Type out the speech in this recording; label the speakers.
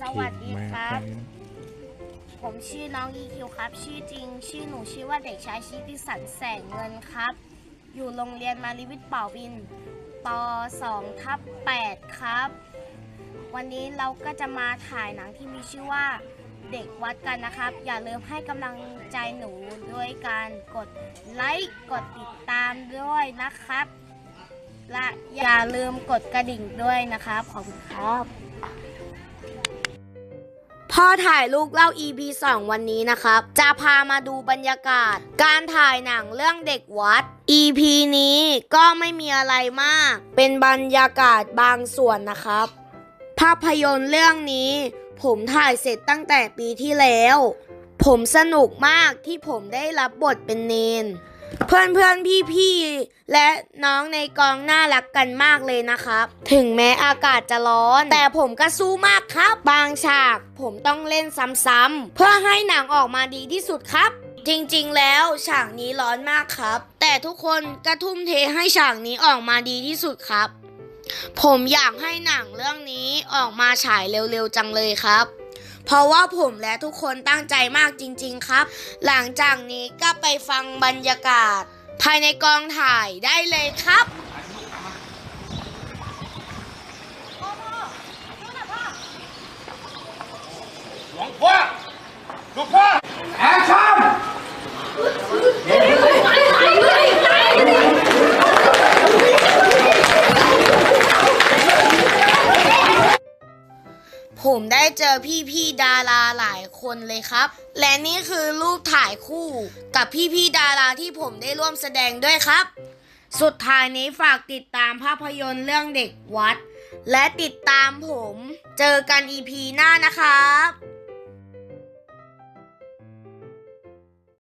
Speaker 1: สวัสดีครับ ผมชื่อน้องอีคิวครับ ชื่อจริง ชื่อหนูชื่อว่าเด็กชายชิติสันแสงเงินครับ อยู่โรงเรียนมาริวิทย์เป่าวินป 2 ทับ8ครับ วันนี้เราก็จะมาถ่ายหนังที่มีชื่อว่าเด็กวัดกันนะครับ อย่าลืมให้กำลังใจหนูด้วยการกดไลค์กดติดตามด้วยนะครับ และอย่าลืมกดกระดิ่งด้วยนะครับ ขอบคุณครับ พ่อถ่ายลูกเล่า EP 2 วันนี้นะครับ จะพามาดูบรรยากาศ การถ่ายหนังเรื่องเด็กวัด EP นี้ก็ไม่มีอะไรมาก เป็นบรรยากาศบางส่วนนะครับ ภาพยนตร์เรื่องนี้ ผมถ่ายเสร็จตั้งแต่ปีที่แล้ว ผมสนุกมากที่ผมได้รับบทเป็นเนน เพื่อนเพื่อนพี่พี่และน้องในกองน่ารักกันมากเลยนะครับ ถึงแม้อากาศจะร้อน แต่ผมก็สู้มากครับ บางฉากผมต้องเล่นซ้ำๆเพื่อให้หนังออกมาดีที่สุดครับ จริงๆ แล้วฉากนี้ร้อนมากครับ แต่ทุกคนก็ทุ่มเทให้ฉากนี้ออกมาดีที่สุดครับ ผมอยากให้หนังเรื่องนี้ออกมาฉายเร็วๆจังเลยครับ เพราะว่าผมและทุกคนตั้งใจมากจริง ๆครับ หลังจากนี้ก็ไปฟังบรรยากาศ ภายในกองถ่ายได้เลยครับ
Speaker 2: หลวงพ่อหลวงพ่อ
Speaker 1: ผมได้เจอพี่ๆดาราหลายคนเลยครับ และนี่คือรูปถ่ายคู่กับพี่ๆดาราที่ผมได้ร่วมแสดงด้วยครับ สุดท้ายนี้ฝากติดตามภาพยนตร์เรื่องเด็กวัด และติดตามผม เจอกันอีพีหน้านะครับ